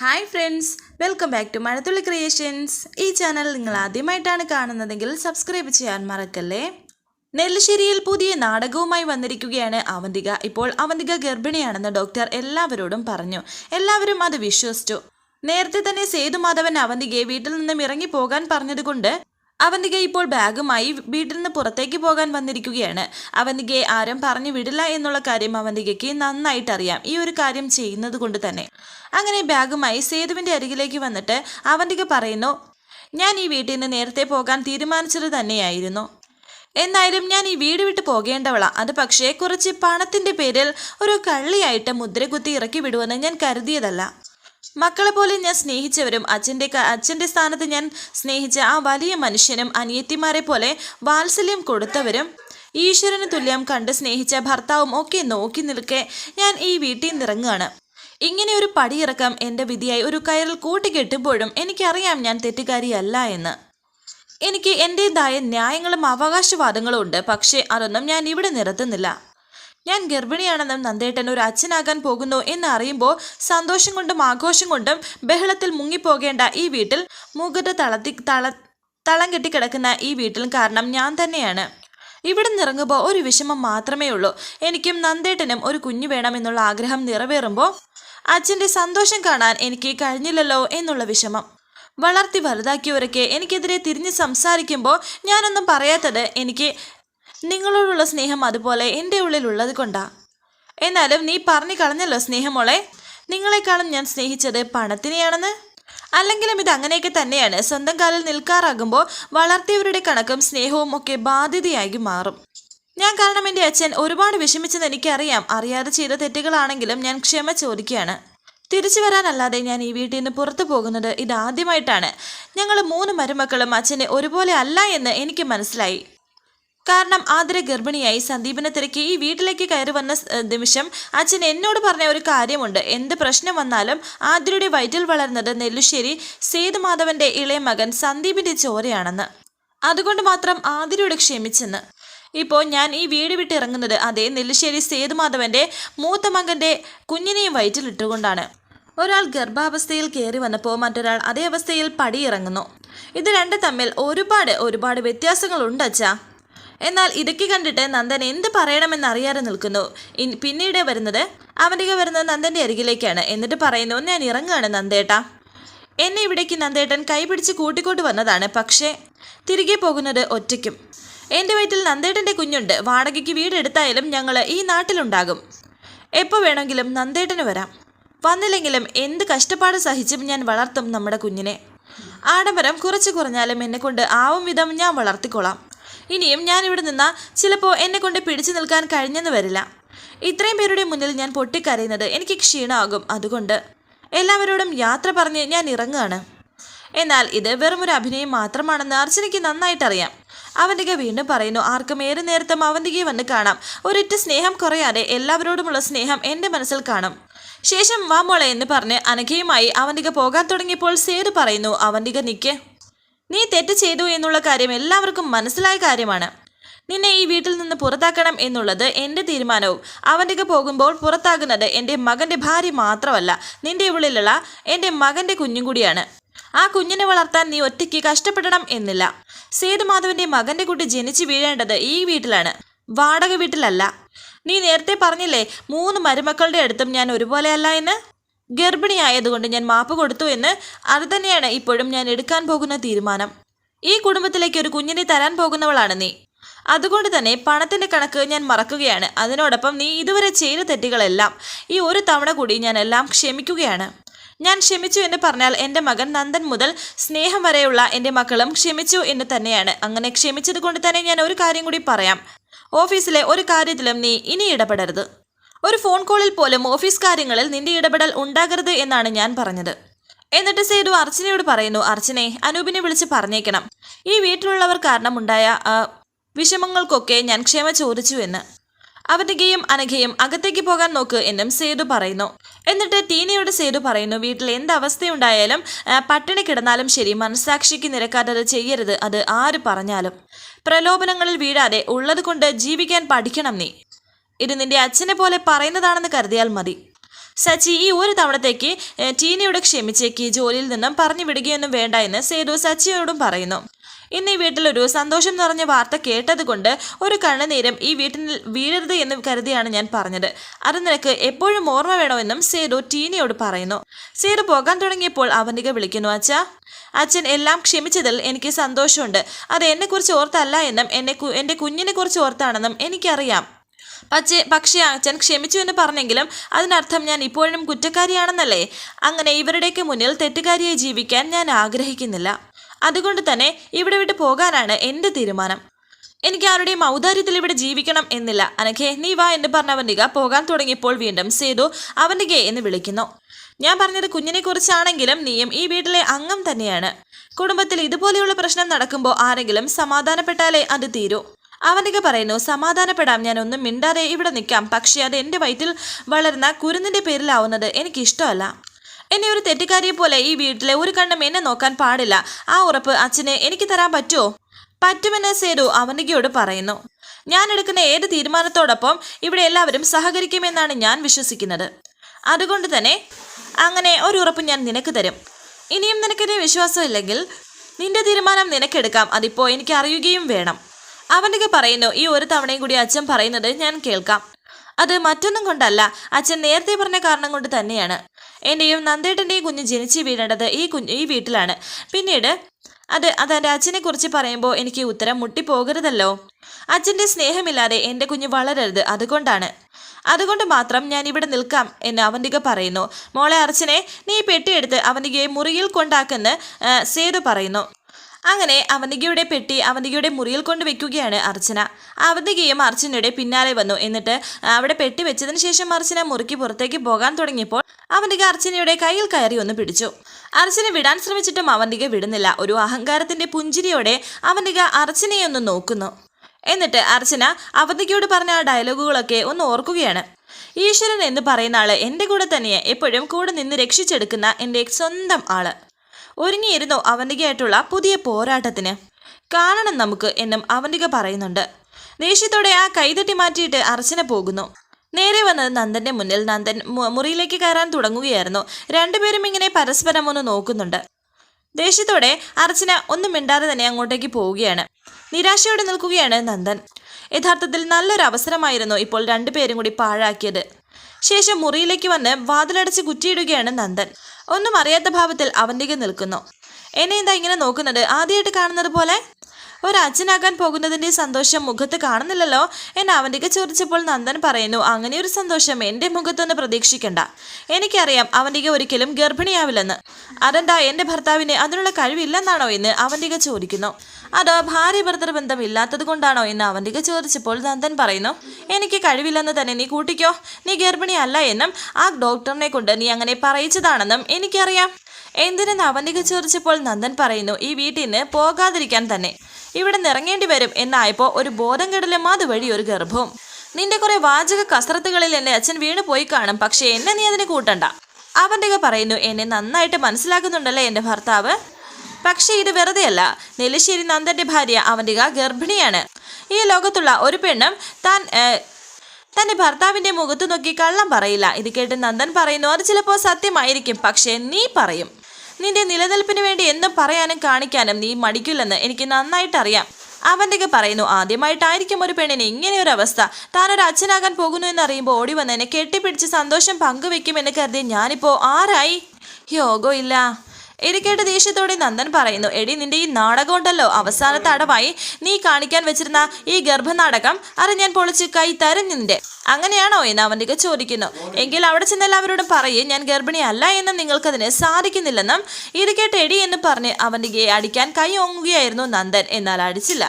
Hi friends welcome back to Mazhathulli creations ഈ channel നിങ്ങൾ ആദ്യമായിട്ടാണ് കാണുന്നതെങ്കിൽ സബ്സ്ക്രൈബ് ചെയ്യാൻ മറക്കല്ലേ? നെല്ലിശ്ശേരിയിൽ പുതിയ നാടകവുമായി വന്നിരിക്കുകയാണ് അവന്തിക. ഇപ്പോൾ അവന്തിക ഗർഭിണിയാണെന്ന് ഡോക്ടർ എല്ലാവരോടും പറഞ്ഞു. എല്ലാവരും അത് വിശ്വസിച്ചു. നേരത്തെ തന്നെ സേതുമാധവൻ അവന്തികയെ വീട്ടിൽ നിന്നും ഇറങ്ങി പോകാൻ പറഞ്ഞതുകൊണ്ട് അവന്തിക ഇപ്പോൾ ബാഗുമായി വീട്ടിൽ നിന്ന് പുറത്തേക്ക് പോകാൻ വന്നിരിക്കുകയാണ്. അവന്തികയെ ആരും പറഞ്ഞു വിടില്ല എന്നുള്ള കാര്യം അവന്തികയ്ക്ക് നന്നായിട്ട് അറിയാം ഈ ഒരു കാര്യം ചെയ്യുന്നത് കൊണ്ട് തന്നെ. അങ്ങനെ ബാഗുമായി സേതുവിന്റെ അരികിലേക്ക് വന്നിട്ട് അവന്തിക പറയുന്നു ഞാൻ ഈ വീട്ടിൽ നിന്ന് നേരത്തെ പോകാൻ തീരുമാനിച്ചത് തന്നെയായിരുന്നു. എന്നായാലും ഞാൻ ഈ വീട് വിട്ട് പോകേണ്ടവളാ. അത് പക്ഷേ കുറച്ച് പണത്തിന്റെ പേരിൽ ഒരു കള്ളിയായിട്ട് മുദ്രകുത്തി ഇറക്കി വിടുമെന്ന് ഞാൻ കരുതിയതല്ല. മക്കളെ പോലെ ഞാൻ സ്നേഹിച്ചവരും അച്ഛന്റെ അച്ഛന്റെ സ്ഥാനത്ത് ഞാൻ സ്നേഹിച്ച ആ വലിയ മനുഷ്യനും അനിയത്തിമാരെ പോലെ വാത്സല്യം കൊടുത്തവരും ഈശ്വരന് തുല്യം കണ്ട് സ്നേഹിച്ച ഭർത്താവും ഒക്കെ നോക്കി നിൽക്കെ ഞാൻ ഈ വീട്ടിൽ നിന്നിറങ്ങുകയാണ്. ഇങ്ങനെ ഒരു പടിയിറക്കം എന്റെ വിധിയായി ഒരു കയറിൽ കൂട്ടിക്കെട്ടുമ്പോഴും എനിക്കറിയാം ഞാൻ തെറ്റുകാരിയല്ല എന്ന്. എനിക്ക് എന്റെതായ ന്യായങ്ങളും അവകാശവാദങ്ങളും ഉണ്ട് പക്ഷേ അതൊന്നും ഞാൻ ഇവിടെ നിർത്തുന്നില്ല ഞാൻ ഗർഭിണിയാണെന്നും നന്ദേട്ടൻ ഒരു അച്ഛനാകാൻ പോകുന്നു എന്ന് അറിയുമ്പോൾ സന്തോഷം കൊണ്ടും ആഘോഷം കൊണ്ടും ബഹളത്തിൽ മുങ്ങിപ്പോകേണ്ട ഈ വീട്ടിൽ മുഖത്ത് തളത്തി തള തളം കെട്ടിക്കിടക്കുന്ന ഈ വീട്ടിൽ കാരണം ഞാൻ തന്നെയാണ്. ഇവിടെ നിറങ്ങുമ്പോൾ ഒരു വിഷമം മാത്രമേ ഉള്ളൂ. എനിക്കും നന്ദേട്ടനും ഒരു കുഞ്ഞു വേണമെന്നുള്ള ആഗ്രഹം നിറവേറുമ്പോൾ അച്ഛന്റെ സന്തോഷം കാണാൻ എനിക്ക് കഴിഞ്ഞില്ലല്ലോ എന്നുള്ള വിഷമം. വളർത്തി വലുതാക്കിയവരൊക്കെ എനിക്കെതിരെ തിരിഞ്ഞ് സംസാരിക്കുമ്പോൾ ഞാനൊന്നും പറയാത്തത് എനിക്ക് നിങ്ങളോടുള്ള സ്നേഹം അതുപോലെ എന്റെ ഉള്ളിലുള്ളത് കൊണ്ടാ. എന്നാലും നീ പറഞ്ഞു കളഞ്ഞല്ലോ സ്നേഹമോളെ. നിങ്ങളെക്കാളും ഞാൻ സ്നേഹിച്ചത് പണത്തിനെയാണെന്ന്. അല്ലെങ്കിലും ഇത് അങ്ങനെയൊക്കെ തന്നെയാണ്. സ്വന്തം കാലിൽ നിൽക്കാറാകുമ്പോൾ വളർത്തിയവരുടെ കണക്കും സ്നേഹവും ഒക്കെ ബാധ്യതയായി മാറും. ഞാൻ കാരണം എന്റെ അച്ഛൻ ഒരുപാട് വിഷമിച്ചെന്ന് എനിക്കറിയാം. അറിയാതെ ചെയ്ത തെറ്റുകളാണെങ്കിലും ഞാൻ ക്ഷമ ചോദിക്കുകയാണ്. തിരിച്ചു വരാനല്ലാതെ ഞാൻ ഈ വീട്ടിൽ നിന്ന് പുറത്തു പോകുന്നത് ഇതാദ്യമായിട്ടാണ്. ഞങ്ങൾ മൂന്ന് മരുമക്കളും അച്ഛനെ ഒരുപോലെ അല്ല എന്ന് എനിക്ക് മനസ്സിലായി. കാരണം ആതിര ഗർഭിണിയായി സന്ദീപിനെ തിരക്കി ഈ വീട്ടിലേക്ക് കയറി വന്ന നിമിഷം അച്ഛൻ എന്നോട് പറഞ്ഞ ഒരു കാര്യമുണ്ട്. എന്ത് പ്രശ്നം വന്നാലും ആതിരയുടെ വയറ്റിൽ വളർന്നത് നെല്ലുശ്ശേരി സേതുമാധവന്റെ ഇളയ മകൻ സന്ദീപിന്റെ ചോരയാണെന്ന്. അതുകൊണ്ട് മാത്രം ആതിരയോട് ക്ഷമിച്ചെന്ന്. ഇപ്പോൾ ഞാൻ ഈ വീട് വിട്ട് ഇറങ്ങുന്നത് അതേ നെല്ലുശ്ശേരി സേതുമാധവന്റെ മൂത്ത മകന്റെ കുഞ്ഞിനെയും വയറ്റിലിട്ടുകൊണ്ടാണ് ഒരാൾ ഗർഭാവസ്ഥയിൽ കയറി വന്നപ്പോൾ മറ്റൊരാൾ അതേ അവസ്ഥയിൽ പടിയിറങ്ങുന്നു. ഇത് രണ്ട് തമ്മിൽ ഒരുപാട് ഒരുപാട് വ്യത്യാസങ്ങളുണ്ട് അച്ഛാ. എന്നാൽ ഇതൊക്കെ കണ്ടിട്ട് നന്ദൻ എന്ത് പറയണമെന്ന് അറിയാതെ നിൽക്കുന്നു. പിന്നീട് വരുന്നത് അവന്റെ വരുന്നത് നന്ദന്റെ അരികിലേക്കാണ്. എന്നിട്ട് പറയുന്നു ഞാൻ ഇറങ്ങുകയാണ് നന്ദേട്ടാ. എന്നെ ഇവിടേക്ക് നന്ദേട്ടൻ കൈപിടിച്ച് കൂട്ടിക്കൊണ്ട് വന്നതാണ്. പക്ഷേ തിരികെ പോകുന്നത് ഒറ്റയ്ക്കും. എന്റെ വീട്ടിൽ നന്ദേട്ടന്റെ കുഞ്ഞുണ്ട്. വാടകയ്ക്ക് വീടെടുത്തായാലും ഞങ്ങൾ ഈ നാട്ടിലുണ്ടാകും. എപ്പോൾ വേണമെങ്കിലും നന്ദേട്ടന് വരാം. വന്നില്ലെങ്കിലും എന്ത് കഷ്ടപ്പാട് സഹിച്ചും ഞാൻ വളർത്തും നമ്മുടെ കുഞ്ഞിനെ. ആഡംബരം കുറച്ച് കുറഞ്ഞാലും എന്നെക്കൊണ്ട് ആവും വിധം ഞാൻ വളർത്തിക്കൊള്ളാം ഇനിയും ഞാൻ ഇവിടെ നിന്നാൽ ചിലപ്പോൾ എന്നെ കൊണ്ട് പിടിച്ചു നിൽക്കാൻ കഴിഞ്ഞെന്ന് വരില്ല. ഇത്രയും പേരുടെ മുന്നിൽ ഞാൻ പൊട്ടിക്കരയുന്നത് എനിക്ക് ക്ഷീണമാകും അതുകൊണ്ട് എല്ലാവരോടും യാത്ര പറഞ്ഞ് ഞാൻ ഇറങ്ങുകയാണ്. എന്നാൽ ഇത് വെറുമൊരു അഭിനയം മാത്രമാണെന്ന് അർച്ചനയ്ക്ക് നന്നായിട്ടറിയാം. അവന്തിക വീണ്ടും പറയുന്നു ആർക്കും ഏറെ നേരത്തും അവന്തികയെ വന്ന് കാണാം. ഒരിറ്റ് സ്നേഹം കുറയാതെ എല്ലാവരോടുമുള്ള സ്നേഹം എന്റെ മനസ്സിൽ കാണും. ശേഷം വാമോളെ എന്ന് പറഞ്ഞ് അനഘയുമായി അവന്തിക പോകാൻ തുടങ്ങിയപ്പോൾ സേതു പറയുന്നു അവന്തിക നിക്ക്. നീ തെറ്റ് ചെയ്തു എന്നുള്ള കാര്യം എല്ലാവർക്കും മനസ്സിലായ കാര്യമാണ്. നിന്നെ ഈ വീട്ടിൽ നിന്ന് പുറത്താക്കണം എന്നുള്ളത് എന്റെ തീരുമാനവും. അവന്റെ പോകുമ്പോൾ പുറത്താകുന്നത് എന്റെ മകന്റെ ഭാര്യ മാത്രമല്ല നിന്റെ ഉള്ളിലുള്ള എന്റെ മകന്റെ കുഞ്ഞും കൂടിയാണ്. ആ കുഞ്ഞിനെ വളർത്താൻ നീ ഒറ്റയ്ക്ക് കഷ്ടപ്പെടണം എന്നില്ല. സേതുമാധവന്റെ മകന്റെ കുട്ടി ജനിച്ചു വീഴേണ്ടത് ഈ വീട്ടിലാണ്. വാടക വീട്ടിലല്ല. നീ നേരത്തെ പറഞ്ഞില്ലേ മൂന്ന് മരുമക്കളുടെ അടുത്തും ഞാൻ ഒരുപോലെയല്ല എന്ന്? ഗർഭിണിയായതുകൊണ്ട് ഞാൻ മാപ്പ് കൊടുത്തു എന്ന് അത് തന്നെയാണ് ഇപ്പോഴും ഞാൻ എടുക്കാൻ പോകുന്ന തീരുമാനം. ഈ കുടുംബത്തിലേക്ക് ഒരു കുഞ്ഞിനെ തരാൻ പോകുന്നവളാണ് നീ. അതുകൊണ്ട് തന്നെ പണത്തിന്റെ കണക്ക് ഞാൻ മറക്കുകയാണ്. അതിനോടൊപ്പം നീ ഇതുവരെ ചെയ്ത തെറ്റുകളെല്ലാം ഈ ഒരു തവണ കൂടി ഞാൻ എല്ലാം ക്ഷമിക്കുകയാണ്. ഞാൻ ക്ഷമിച്ചു എന്ന് പറഞ്ഞാൽ എന്റെ മകൻ നന്ദൻ മുതൽ സ്നേഹം വരെയുള്ള എന്റെ മക്കളും ക്ഷമിച്ചു എന്ന് തന്നെയാണ്. അങ്ങനെ ക്ഷമിച്ചത് കൊണ്ട് തന്നെ ഞാൻ ഒരു കാര്യം കൂടി പറയാം. ഓഫീസിലെ ഒരു കാര്യത്തിലും നീ ഇനി ഇടപെടരുത്. ഒരു ഫോൺ കോളിൽ പോലും ഓഫീസ് കാര്യങ്ങളിൽ നിന്റെ ഇടപെടൽ ഉണ്ടാകരുത് എന്നാണ് ഞാൻ പറഞ്ഞത്. എന്നിട്ട് സേതു അർച്ചനയോട് പറയുന്നു അർച്ചനെ അനൂപിനെ വിളിച്ച് പറഞ്ഞേക്കണം. ഈ വീട്ടിലുള്ളവർ കാരണം ഉണ്ടായ വിഷമങ്ങൾക്കൊക്കെ ഞാൻ ക്ഷമ ചോദിച്ചു എന്ന്. അവധികയും അനഘയും അകത്തേക്ക് പോകാൻ നോക്ക് എന്നും സേതു പറയുന്നു. എന്നിട്ട് ടീനയോട് സേതു പറയുന്നു വീട്ടിൽ എന്ത് അവസ്ഥയുണ്ടായാലും പട്ടിണി കിടന്നാലും ശരി മനസ്സാക്ഷിക്ക് നിരക്കാത്തത് ചെയ്യരുത് അത് ആര് പറഞ്ഞാലും. പ്രലോഭനങ്ങളിൽ വീഴാതെ ഉള്ളത് കൊണ്ട് ജീവിക്കാൻ പഠിക്കണം നീ. ഇത് നിന്റെ അച്ഛനെ പോലെ പറയുന്നതാണെന്ന് കരുതിയാൽ മതി. സച്ചി ഈ ഒരു തവണത്തേക്ക് ടീനയോട് ക്ഷമിച്ചേക്ക് ജോലിയിൽ നിന്നും പറഞ്ഞു വിടുകയൊന്നും വേണ്ട എന്ന് സേതു സച്ചിയോടും പറയുന്നു. ഇന്ന് ഈ വീട്ടിലൊരു സന്തോഷം നിറഞ്ഞ വാർത്ത കേട്ടതുകൊണ്ട് ഒരു കണ്ണുനീരം ഈ വീട്ടിൽ വീഴരുത് എന്ന് കരുതിയാണ് ഞാൻ പറഞ്ഞത്. അത് നിനക്ക് എപ്പോഴും ഓർമ്മ വേണമെന്നും സേതു ടീനയോട് പറയുന്നു. സേതു പോകാൻ തുടങ്ങിയപ്പോൾ അവനിക വിളിക്കുന്നു അച്ഛ അച്ഛൻ എല്ലാം ക്ഷമിച്ചതിൽ എനിക്ക് സന്തോഷമുണ്ട്. അത് എന്നെക്കുറിച്ച് ഓർത്തല്ല എന്നും എന്നെ എന്റെ കുഞ്ഞിനെ കുറിച്ച് ഓർത്താണെന്നും എനിക്കറിയാം. പക്ഷേ പക്ഷേ അച്ഛൻ ക്ഷമിച്ചു എന്ന് പറഞ്ഞെങ്കിലും അതിനർത്ഥം ഞാൻ ഇപ്പോഴും കുറ്റക്കാരിയാണെന്നല്ലേ? അങ്ങനെ ഇവരുടെയൊക്കെ മുന്നിൽ തെറ്റുകാരിയെ ജീവിക്കാൻ ഞാൻ ആഗ്രഹിക്കുന്നില്ല. അതുകൊണ്ട് തന്നെ ഇവിടെ വിട്ട് പോകാനാണ് എന്റെ തീരുമാനം. എനിക്ക് ആരുടെയും ഔദാര്യത്തിൽ ഇവിടെ ജീവിക്കണം എന്നില്ല. അനഘേ നീ വാ എന്ന് പറഞ്ഞ അവന്തിക പോകാൻ തുടങ്ങിയപ്പോൾ വീണ്ടും സേതു അവന്തികയെ എന്ന് വിളിക്കുന്നു. ഞാൻ പറഞ്ഞത് കുഞ്ഞിനെ കുറിച്ചാണെങ്കിലും നീയും ഈ വീട്ടിലെ അംഗം തന്നെയാണ്. കുടുംബത്തിൽ ഇതുപോലെയുള്ള പ്രശ്നം നടക്കുമ്പോൾ ആരെങ്കിലും സമാധാനപ്പെട്ടാലേ അത് തീരൂ. അവനിക പറയുന്നു സമാധാനപ്പെടാം ഞാൻ മിണ്ടാതെ ഇവിടെ നിൽക്കാം. പക്ഷേ അത് എന്റെ വയറ്റിൽ വളരുന്ന കുരുന്നിന്റെ പേരിലാവുന്നത് എനിക്കിഷ്ടമല്ല. എന്നെ ഒരു തെറ്റുകാരിയെ പോലെ ഈ വീട്ടിലെ ഒരു കണ്ണും എന്നെ നോക്കാൻ പാടില്ല. ആ ഉറപ്പ് അച്ഛനെ എനിക്ക് തരാൻ പറ്റുമോ? പറ്റുമെന്ന് സേതു അവനികയോട് പറയുന്നു. ഞാൻ എടുക്കുന്ന ഏത് തീരുമാനത്തോടൊപ്പം ഇവിടെ എല്ലാവരും സഹകരിക്കുമെന്നാണ് ഞാൻ വിശ്വസിക്കുന്നത്. അതുകൊണ്ട് തന്നെ അങ്ങനെ ഒരു ഉറപ്പ് ഞാൻ നിനക്ക് തരും. ഇനിയും നിനക്കെന്നെ വിശ്വാസമില്ലെങ്കിൽ നിന്റെ തീരുമാനം നിനക്കെടുക്കാം. അതിപ്പോൾ എനിക്ക് അറിയുകയും വേണം. അവന്റെ പറയുന്നു ഈ ഒരു തവണയും കൂടി അച്ഛൻ പറയുന്നത് ഞാൻ കേൾക്കാം. അത് മറ്റൊന്നും കൊണ്ടല്ല അച്ഛൻ നേരത്തെ പറഞ്ഞ കാരണം കൊണ്ട് തന്നെയാണ്. എന്റെയും നന്ദേട്ടന്റെയും കുഞ്ഞ് ജനിച്ച് വീഴേണ്ടത് ഈ കുഞ്ഞ് ഈ വീട്ടിലാണ്. പിന്നീട് അത് അതെന്റെ അച്ഛനെ കുറിച്ച് പറയുമ്പോൾ എനിക്ക് ഉത്തരം മുട്ടിപ്പോകരുതല്ലോ. അച്ഛന്റെ സ്നേഹമില്ലാതെ എന്റെ കുഞ്ഞ് വളരരുത് അതുകൊണ്ടാണ്. അതുകൊണ്ട് മാത്രം ഞാൻ ഇവിടെ നിൽക്കാം എന്ന് അവന്തിക പറയുന്നു. മോളെ അർച്ചനെ നീ പെട്ടിയെടുത്ത് അവന്തികയെ മുറിയിൽ കൊണ്ടാക്കെന്ന് സേതു പറയുന്നു. അങ്ങനെ അവന്തികയുടെ പെട്ടി അവന്തികയുടെ മുറിയിൽ കൊണ്ട് വെക്കുകയാണ് അർച്ചന. അവന്തികയും അർച്ചനയുടെ പിന്നാലെ വന്നു. എന്നിട്ട് അവിടെ പെട്ടി വെച്ചതിന് ശേഷം അർച്ചന മുറിക്ക് പുറത്തേക്ക് പോകാൻ തുടങ്ങിയപ്പോൾ അവന്തിക അർച്ചനയുടെ കയ്യിൽ കയറി ഒന്ന് പിടിച്ചു. അർച്ചന വിടാൻ ശ്രമിച്ചിട്ടും അവന്തിക വിടുന്നില്ല. ഒരു അഹങ്കാരത്തിന്റെ പുഞ്ചിരിയോടെ അവന്തിക അർച്ചനയെ ഒന്ന് നോക്കുന്നു. എന്നിട്ട് അർച്ചന അവന്തികയോട് പറഞ്ഞ ആ ഡയലോഗുകളൊക്കെ ഒന്ന് ഓർക്കുകയാണ്. ഈശ്വരൻ എന്ന് പറയുന്ന ആൾ എന്റെ കൂടെ തന്നെയാണ് എപ്പോഴും കൂടെ നിന്ന് രക്ഷിച്ചെടുക്കുന്ന എന്റെ സ്വന്തം ആൾ. ഒരുങ്ങിയിരുന്നു അവന്തികയായിട്ടുള്ള പുതിയ പോരാട്ടത്തിന്. കാണണം നമുക്ക് എന്നും അവന്തിക പറയുന്നുണ്ട്. ദേഷ്യത്തോടെ ആ കൈതട്ടി മാറ്റിയിട്ട് അർച്ചന പോകുന്നു. നേരെ വന്നത് നന്ദന്റെ മുന്നിൽ നന്ദൻ മുറിയിലേക്ക് കയറാൻ തുടങ്ങുകയായിരുന്നു. രണ്ടുപേരും ഇങ്ങനെ പരസ്പരം ഒന്ന് നോക്കുന്നുണ്ട്. ദേഷ്യത്തോടെ അർച്ചന ഒന്നും മിണ്ടാതെ തന്നെ അങ്ങോട്ടേക്ക് പോവുകയാണ്. നിരാശയോടെ നിൽക്കുകയാണ് നന്ദൻ. യഥാർത്ഥത്തിൽ നല്ലൊരു അവസരമായിരുന്നു ഇപ്പോൾ രണ്ടുപേരും കൂടി പാഴാക്കിയത്. ശേഷം മുറിയിലേക്ക് വന്ന് വാതിലടച്ച് കുറ്റിയിടുകയാണ് നന്ദൻ. ഒന്നും അറിയാത്ത ഭാവത്തിൽ അവന്തിക നിൽക്കുന്നു. എന്നെ എന്താ ഇങ്ങനെ നോക്കുന്നത്. ആദ്യമായിട്ട് കാണുന്നത് പോലെ ഒരച്ഛനാകാൻ പോകുന്നതിന്റെ സന്തോഷം മുഖത്ത് കാണുന്നില്ലല്ലോ എന്ന് അവന്റെ ചോദിച്ചപ്പോൾ നന്ദൻ പറയുന്നു അങ്ങനെ ഒരു സന്തോഷം എന്റെ മുഖത്തൊന്ന് പ്രതീക്ഷിക്കണ്ട. എനിക്കറിയാം അവന്റെ ഒരിക്കലും ഗർഭിണിയാവില്ലെന്ന്. അതെന്താ എന്റെ ഭർത്താവിന് അതിനുള്ള കഴിവില്ലെന്നാണോ എന്ന് അവന്റെ ചോദിക്കുന്നു. അതോ ഭാര്യ ഭർത്തൃ ബന്ധം ഇല്ലാത്തത് കൊണ്ടാണോ എന്ന് അവന്റെ ചോദിച്ചപ്പോൾ നന്ദൻ പറയുന്നു എനിക്ക് കഴിവില്ലെന്ന് തന്നെ നീ കൂട്ടിക്കോ. നീ ഗർഭിണിയല്ല എന്നും ആ ഡോക്ടറിനെ കൊണ്ട് നീ അങ്ങനെ പറയിച്ചതാണെന്നും എനിക്കറിയാം. എന്തിനെന്ന് അവന്റെ ചോദിച്ചപ്പോൾ നന്ദൻ പറയുന്നു ഈ വീട്ടിൽ നിന്ന് പോകാതിരിക്കാൻ തന്നെ. ഇവിടെ നിറങ്ങേണ്ടി വരും എന്നായപ്പോൾ ഒരു ബോധം കെടലും അതുവഴി ഒരു ഗർഭവും നിന്റെ കുറെ വാചക കസരത്തുകളിൽ എന്നെ അച്ഛൻ വീണ് പോയി കാണും പക്ഷേ എന്നെ നീ അതിന് കൂട്ടണ്ട. അവന്തിക പറയുന്നു എന്നെ നന്നായിട്ട് മനസ്സിലാക്കുന്നുണ്ടല്ലേ എന്റെ ഭർത്താവ്? പക്ഷേ ഇത് വെറുതെയല്ല. നെല്ലിശ്ശേരി നന്ദന്റെ ഭാര്യ അവന്തിക ഗർഭിണിയാണ്. ഈ ലോകത്തുള്ള ഒരു പെണ്ണും താൻ തന്റെ ഭർത്താവിന്റെ മുഖത്ത് നോക്കി കള്ളം പറയില്ല. ഇത് കേട്ട് നന്ദൻ പറയുന്നു അത് ചിലപ്പോൾ സത്യമായിരിക്കും. പക്ഷേ നീ പറയും. നിന്റെ നിലനിൽപ്പിന് വേണ്ടി എന്തും പറയാനും കാണിക്കാനും നീ മടിക്കില്ലെന്ന് എനിക്ക് നന്നായിട്ട് അറിയാം അവന്റെ പറയുന്നു ആദ്യമായിട്ടായിരിക്കും ഒരു പെണ്ണിന് ഇങ്ങനെ ഒരു അവസ്ഥ. താനൊരു അച്ഛനാകാൻ പോകുന്നു എന്നറിയുമ്പോൾ ഓടി വന്ന് എന്നെ കെട്ടിപ്പിടിച്ച് സന്തോഷം പങ്കുവെക്കുമെന്ന് കരുതി ഞാനിപ്പോൾ ആരായി? ഇല്ല. ഇത് കേട്ട് ദേഷ്യത്തോടെ നന്ദൻ പറയുന്നു എടി നിന്റെ ഈ നാടകം ഉണ്ടല്ലോ അവസാനത്തെ അടവായി നീ കാണിക്കാൻ വെച്ചിരുന്ന ഈ ഗർഭനാടകം അത് ഞാൻ പൊളിച്ച് കൈ തരും നിന്റെ. അങ്ങനെയാണോ എന്ന് അവന്റെ ചോദിക്കുന്നു. എങ്കിൽ അവിടെ ചെന്ന് എല്ലാവരോടും പറയേ ഞാൻ ഗർഭിണി അല്ല എന്നും നിങ്ങൾക്കതിന് സാധിക്കുന്നില്ലെന്നും ഇത് കേട്ട് എടി എന്ന് പറഞ്ഞ് അവന്റെ അടിക്കാൻ കൈ ഓങ്ങുകയായിരുന്നു നന്ദൻ. എന്നാൽ അടിച്ചില്ല.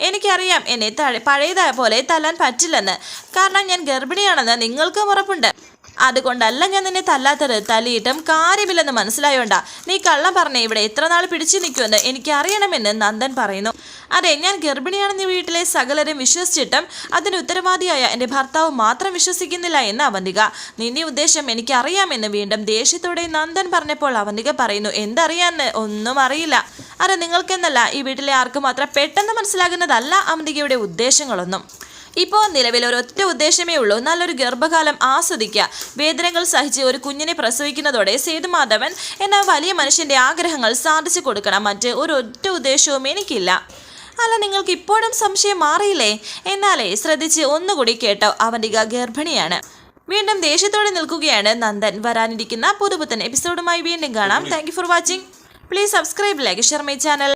എനിക്കറിയാം എന്നെ പഴയതായ പോലെ തല്ലാൻ പറ്റില്ലെന്ന്. കാരണം ഞാൻ ഗർഭിണിയാണെന്ന് നിങ്ങൾക്കും ഉറപ്പുണ്ട്. അതുകൊണ്ടല്ല ഞാൻ നിന്നെ തല്ലാത്തത്. തല്ലിയിട്ടും കാര്യമില്ലെന്ന് മനസ്സിലായോണ്ട. നീ കള്ളം പറഞ്ഞേ ഇവിടെ എത്ര നാൾ പിടിച്ചു നിൽക്കുമെന്ന് എനിക്ക് അറിയണമെന്ന് നന്ദൻ പറയുന്നു. അതെ ഞാൻ ഗർഭിണിയാണെന്ന് വീട്ടിലെ സകലരും വിശ്വസിച്ചിട്ടും അതിന് ഉത്തരവാദിയായ എന്റെ ഭർത്താവ് മാത്രം വിശ്വസിക്കുന്നില്ല എന്ന് അവന്തിക. നിന്റെ ഉദ്ദേശം എനിക്ക് അറിയാമെന്ന് വീണ്ടും ദേഷ്യത്തോടെ നന്ദൻ പറഞ്ഞപ്പോൾ അവന്തിക പറയുന്നു എന്തറിയാന്ന്? ഒന്നും അറിയില്ല. അത് നിങ്ങൾക്കെന്നല്ല ഈ വീട്ടിലെ ആർക്കും അത്ര പെട്ടെന്ന് മനസ്സിലാകുന്നതല്ല അവന്തികയുടെ ഉദ്ദേശങ്ങളൊന്നും. ഇപ്പോൾ നിലവിൽ ഒരൊറ്റ ഉദ്ദേശമേ ഉള്ളൂ. നല്ലൊരു ഗർഭകാലം ആസ്വദിക്കുക. വേദനകൾ സഹിച്ച് ഒരു കുഞ്ഞിനെ പ്രസവിക്കുന്നതോടെ സേതുമാധവൻ എന്ന വലിയ മനുഷ്യന്റെ ആഗ്രഹങ്ങൾ സാധിച്ചു കൊടുക്കണം. മറ്റ് ഒരൊറ്റ ഉദ്ദേശവും എനിക്കില്ല. അല്ല നിങ്ങൾക്ക് ഇപ്പോഴും സംശയം മാറിയില്ലേ? എന്നാലേ ശ്രദ്ധിച്ച് ഒന്നുകൂടി കേട്ടോ. അവന്റെ ഗർഭിണിയാണ്. വീണ്ടും ദേഷ്യത്തോടെ നിൽക്കുകയാണ് നന്ദൻ. വരാനിരിക്കുന്ന പുതുപുത്തൻ എപ്പിസോഡുമായി വീണ്ടും കാണാം. Thank for watching please subscribe like share my channel